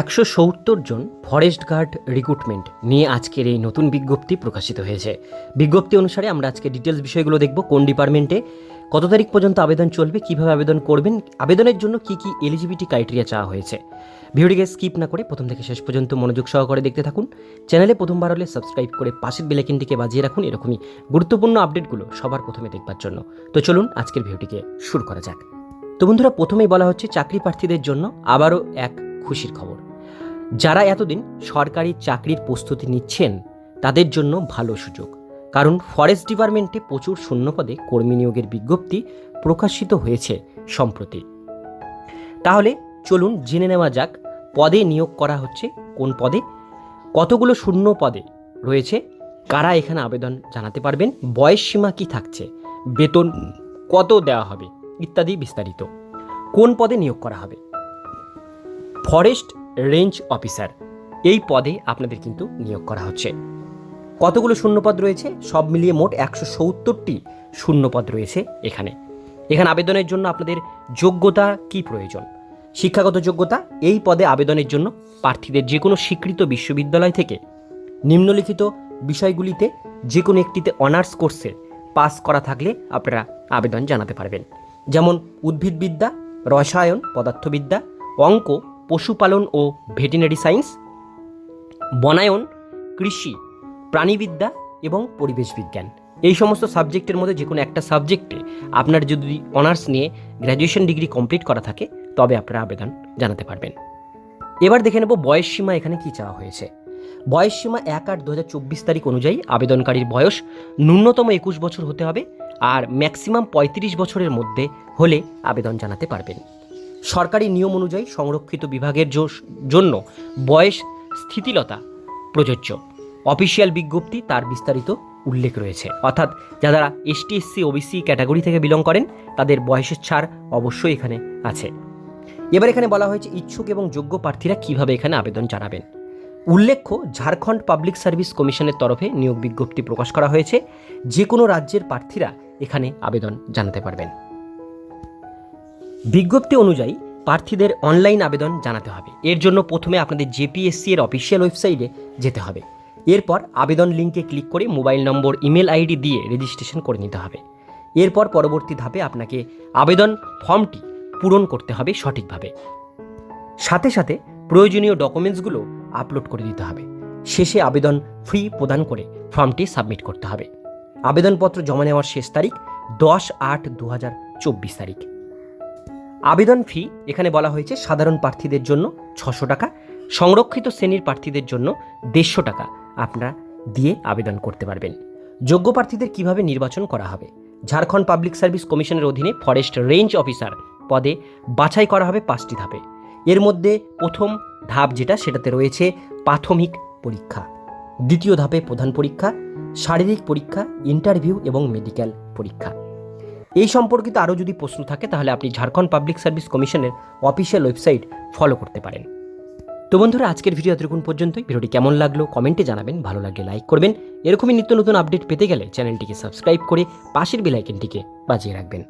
একশো সত্তর জন forest guard recruitment নিয়ে আজকের এই নতুন বিজ্ঞপ্তি প্রকাশিত হয়েছে। বিজ্ঞপ্তি অনুসারে আমরা আজকে ডিটেলস বিষয়গুলো দেখব, কোন ডিপার্টমেন্টে, কত তারিখ পর্যন্ত আবেদন চলবে, কীভাবে আবেদন করবেন, আবেদনের জন্য কি কি এলিজিবিলিটি ক্রাইটেরিয়া চাওয়া হয়েছে। ভিডিওটিকে স্কিপ না করে প্রথম থেকে শেষ পর্যন্ত মনোযোগ সহকারে দেখতে থাকুন। চ্যানেলে প্রথমবার হলে সাবস্ক্রাইব করে পাশের বেলাইকিনটিকে বাজিয়ে রাখুন, এরকমই গুরুত্বপূর্ণ আপডেটগুলো সবার প্রথমে দেখবার জন্য। তো চলুন আজকের ভিডিওটিকে শুরু করা যাক। তো বন্ধুরা, প্রথমেই বলা হচ্ছে চাকরি প্রার্থীদের জন্য আবারও এক খুশির খবর। যারা এতদিন সরকারি চাকরির প্রস্তুতি নিচ্ছেন, তাদের জন্য ভালো সুযোগ। কারণ ফরেস্ট ডিপার্টমেন্টে প্রচুর শূন্যপদে কর্মী নিয়োগের বিজ্ঞপ্তি প্রকাশিত হয়েছে সম্প্রতি। তাহলে চলুন জেনে নেওয়া যাক, পদে নিয়োগ করা হচ্ছে কোন পদে? কতগুলো শূন্য পদে রয়েছে? কারা এখানে আবেদন জানাতে পারবেন? বয়স সীমা কি থাকছে? বেতন কত দেওয়া হবে? ইত্যাদি বিস্তারিত। কোন পদে নিয়োগ করা হবে? Forest range officer. এই পদে আপনাদের কিন্তু নিয়োগ করা হচ্ছে। কতগুলো শূন্যপদ রয়েছে? সব মিলিয়ে মোট একশো সত্তরটি শূন্যপদ রয়েছে এখানে। এখানে আবেদনের জন্য আপনাদের যোগ্যতা কি প্রয়োজন? শিক্ষাগত যোগ্যতা, এই পদে আবেদনের জন্য প্রার্থীদের যে কোনো স্বীকৃত বিশ্ববিদ্যালয় থেকে নিম্নলিখিত বিষয়গুলিতে যে কোনো একটিতে অনার্স কোর্সে পাস করা থাকলে আপনারা আবেদন জানাতে পারবেন। যেমন উদ্ভিদবিদ্যা, রসায়ন, পদার্থবিদ্যা, অঙ্ক পশুপালন ও ভেটেরিনারি সায়েন্স, বনায়ন, কৃষি, প্রাণীবিদ্যা এবং পরিবেশ বিজ্ঞান। এই সমস্ত সাবজেক্টের মধ্যে যে কোনো একটা সাবজেক্টে আপনার যদি অনার্স নিয়ে গ্র্যাজুয়েশন ডিগ্রি কমপ্লিট করা থাকে, তবে আপনারা আবেদন জানাতে পারবেন। এবার দেখে নেব বয়স সীমা এখানে কী চাওয়া হয়েছে। বয়স সীমা এক আট দু তারিখ অনুযায়ী আবেদনকারীর বয়স ন্যূনতম একুশ বছর হতে হবে, আর ম্যাক্সিমাম পঁয়ত্রিশ বছরের মধ্যে হলে আবেদন জানাতে পারবেন। সরকারি নিয়ম অনুযায়ী সংরক্ষিত বিভাগের জন্য বয়স, স্থিতিলতা প্রযোজ্য। অফিসিয়াল বিজ্ঞপ্তি তার বিস্তারিত উল্লেখ রয়েছে। অর্থাৎ যারা এসটি এসসি ওবিসি ক্যাটাগরি থেকে বিলং করেন, তাদের বয়সের ছাড় অবশ্যই এখানে আছে। এবার এখানে বলা হয়েছে ইচ্ছুক এবং যোগ্য প্রার্থীরা কীভাবে এখানে আবেদন জানাবেন। উল্লেখ্য, ঝাড়খণ্ড পাবলিক সার্ভিস কমিশনের তরফে নিয়োগ বিজ্ঞপ্তি প্রকাশ করা হয়েছে। যে কোনো রাজ্যের প্রার্থীরা এখানে আবেদন জানাতে পারবেন। বিজ্ঞপ্তি অনুযায়ী প্রার্থীদের অনলাইন আবেদন জানাতে হবে। এর জন্য প্রথমে আপনাদের জেপিএসসি এর অফিসিয়াল ওয়েবসাইটে যেতে হবে। এরপর আবেদন লিঙ্কে ক্লিক করে মোবাইল নম্বর, ইমেল আইডি দিয়ে রেজিস্ট্রেশন করে নিতে হবে। এরপর পরবর্তী ধাপে আপনাকে আবেদন ফর্মটি পূরণ করতে হবে সঠিকভাবে। সাথে সাথে প্রয়োজনীয় ডকুমেন্টসগুলো আপলোড করে দিতে হবে। শেষে আবেদন ফ্রি প্রদান করে ফর্মটি সাবমিট করতে হবে। আবেদনপত্র জমা নেওয়ার শেষ তারিখ দশ আট দু হাজার চব্বিশ তারিখ। আবেদন ফি এখানে বলা হয়েছে সাধারণ প্রার্থীদের জন্য ছশো টাকা, সংরক্ষিত শ্রেণির প্রার্থীদের জন্য দেড়শো টাকা আপনারা দিয়ে আবেদন করতে পারবেন। যোগ্য প্রার্থীদের কীভাবে নির্বাচন করা হবে? ঝাড়খণ্ড পাবলিক সার্ভিস কমিশনের অধীনে ফরেস্ট রেঞ্জ অফিসার পদে বাছাই করা হবে পাঁচটি ধাপে। এর মধ্যে প্রথম ধাপ যেটা, সেটাতে রয়েছে প্রাথমিক পরীক্ষা। দ্বিতীয় ধাপে প্রধান পরীক্ষা, শারীরিক পরীক্ষা, ইন্টারভিউ এবং মেডিকেল পরীক্ষা। এই সম্পর্কিত আরও যদি প্রশ্ন থাকে, তাহলে আপনি ঝাড়খণ্ড পাবলিক সার্ভিস কমিশনের অফিসিয়াল ওয়েবসাইট ফলো করতে পারেন। তো বন্ধুরা, আজকের ভিডিও এতটুকুন পর্যন্তই। ভিডিওটি কেমন লাগল কমেন্টে জানাবেন। ভালো লাগলে লাইক করবেন। এরকমই নিত্য নতুন আপডেট পেতে গেলে চ্যানেলটিকে সাবস্ক্রাইব করে পাশের বেলাইকেনটিকে বাজিয়ে রাখবেন।